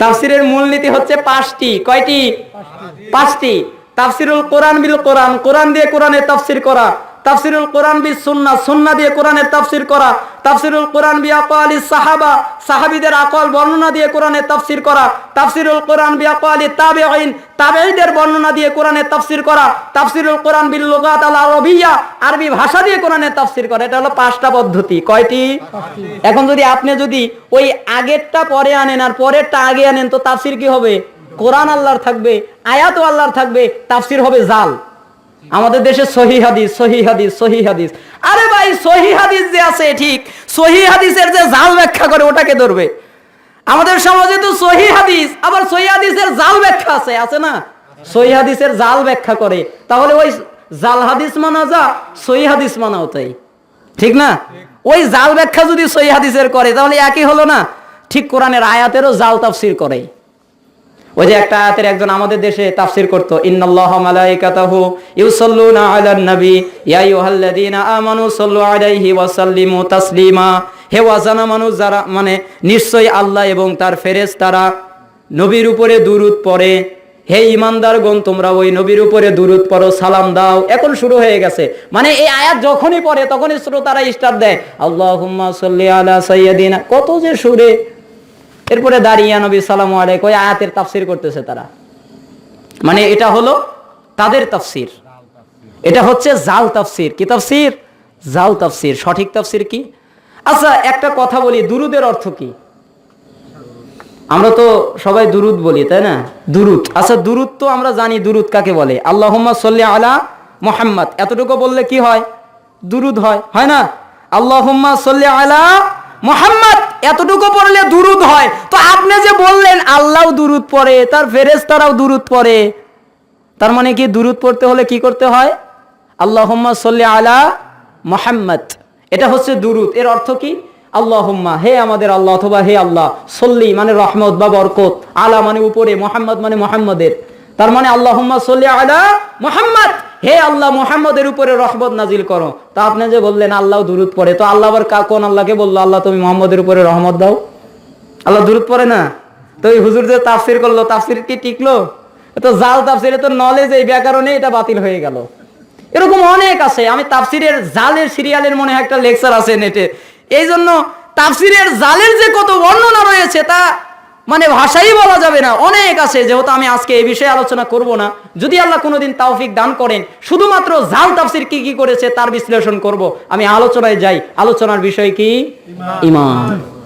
তাফসিরের মূলনীতি হচ্ছে পাঁচটি। কয়টি? পাঁচটি। তাফসিরুল কোরআন বিল কোরআন। কোরআন দিয়ে কোরআনের তাফসির করা। তাফসিরুল কোরআন বি সুন্নাহ সুন্নাহ দিয়ে কোরআনের তাফসির করা। তাফসিরুল কোরআন বি আকওয়ালি সাহাবা, সাহাবীদের আকওয়াল বর্ণনা দিয়ে কোরআনের তাফসির করা। তাফসিরুল কোরআন বি আকওয়ালি তাবেঈন, তাবেঈদের বর্ণনা দিয়ে কোরআনের তাফসির করা। তাফসিরুল কোরআন বিল লুগাত আল আরবিয়া, আরবি ভাষা দিয়ে কোরআনের তাফসির করা। এটা হলো পাঁচটা পদ্ধতি। কয়টি? এখন যদি আপনি যদি ওই আগেরটা পরে আনেন আর পরেরটা আগে আনেন, তো তাফসির কি হবে? কোরআন আল্লাহর থাকবে আয়াত আল্লাহর থাকবে, তাফসির হবে জাল। আমাদের দেশে সহি হাদিস সহি হাদিস সহি হাদিস। আরে ভাই, সহি হাদিস যে আছে ঠিক, সহি হাদিসের যে জাল ব্যাখ্যা করে ওটাকে ধরবে। আমাদের সমাজে তো সহি হাদিস, আবার সহি হাদিসের জাল ব্যাখ্যা আছে আছে না? সহি হাদিসের জাল ব্যাখ্যা করে। তাহলে ওই জাল হাদিস মানা যা, সহি হাদিস মানাও তাই। ঠিক না? ওই জাল ব্যাখ্যা যদি সহি হাদিসের করে, তাহলে একই হলো না? ঠিক কোরআনের আয়াতেরও জাল তাফসির করে ওই যে একটা আয়াতের একজন আমাদের দেশে তাফসির করতো, ইন্নাল্লাহ মালাইকাতাহু ইউসাল্লুনা আলান নবী, ইয়া আইয়ুহাল্লাযীনা আমানু সাল্লু আলাইহি ওয়া সাল্লিমু তাসলিমা। হে ওয়াজানা মানুষ যারা মানে নিশ্চয়ই আল্লাহ এবং তার ফেরেশতারা নবীর উপরে দুরূদ পড়ে। হে ইমানদার ইমানদারগণ, তোমরা ওই নবীর উপরে দুরূদ পড়ো, সালাম দাও। এখন শুরু হয়ে গেছে। মানে এই আয়াত যখনই পড়ে, তখনই শ্রোতারা স্টার দেয়, আল্লাহুম্মা সাল্লি আলা সাইয়্যিদিনা। কত যে সুরে এরপরে দাঁড়িয়ে নবী সালাম আলাইক ওই আয়াতের তাফসির করতেছে তারা। মানে এটা হলো তাদের তাফসির। এটা হচ্ছে জাল তাফসির। কি তাফসির? জাল তাফসির। সঠিক তাফসির কি? আচ্ছা একটা কথা বলি, দুরুদের অর্থ কি? আমরা তো সবাই দুরুদ বলি, তাই না? দুরুদ। আচ্ছা দুরুদ তো আমরা জানি, দুরুদ কাকে বলে? আল্লাহ সাল্লি আলা মোহাম্মদ। এতটুকু বললে কি হয়? দুরুদ হয়। হয় না? আল্লাহুম্মা সাল্লি আলা মোহাম্মদ। এতটুকু পড়লে দুরুদ হয়। তো আপনি যে বললেন, আল্লাহ দুরুদ পড়ে, তার ফেরেশতারাও দুরুদ পড়ে। তার মানে কি দুরুদ পড়তে হলে কি করতে হয়? আল্লাহুম্মা সাল্লি আলা মোহাম্মদ। এটা হচ্ছে দুরুদ। এর অর্থ কি? আল্লাহুম্মা, হে আমাদের আল্লাহ অথবা হে আল্লাহ, সল্লি মানে রহমত বা বরকত, আলা মানে উপরে, মোহাম্মদ মানে মোহাম্মদের। তার মানে আল্লাহুম্মা সল্লি আলা মোহাম্মদ। হে আল্লাহ, মোহাম্মদের উপরে রহমত নাজিল করো। তা আপনি যে বললেন, আল্লাহ দুরুদ পড়ে, তো আল্লাহ আবার কোন আল্লাহকে বলল? আল্লাহ তুমি মোহাম্মদের উপরে রহমত দাও। আল্লাহ দুরুদ পড়ে না? তো এই হুজুর যে তাফসির করল, তাফসির কি টিকলো? তো জাল তাফসির তো নলেজ এই ব্যাকরণে এটা বাতিল হয়ে গেল। এরকম অনেক আছে। আমি তাফসিরের জালের সিরিয়ালের মনে একটা লেকচার আছে নেটে এই জন্য তাফসিরের জালের যে কত বর্ণনা রয়েছে, তা মানে ভাষাই বলা যাবে না। অনেক আছে যেহেতু আমি আজকে এই বিষয়ে আলোচনা করব না। যদি আল্লাহ কোনোদিন তাওফিক দান করেন শুধুমাত্র জাল তাফসির কি কি করেছে তার বিশ্লেষণ করব। আমি আলোচনায় যাই। আলোচনার বিষয় কি? ইমান।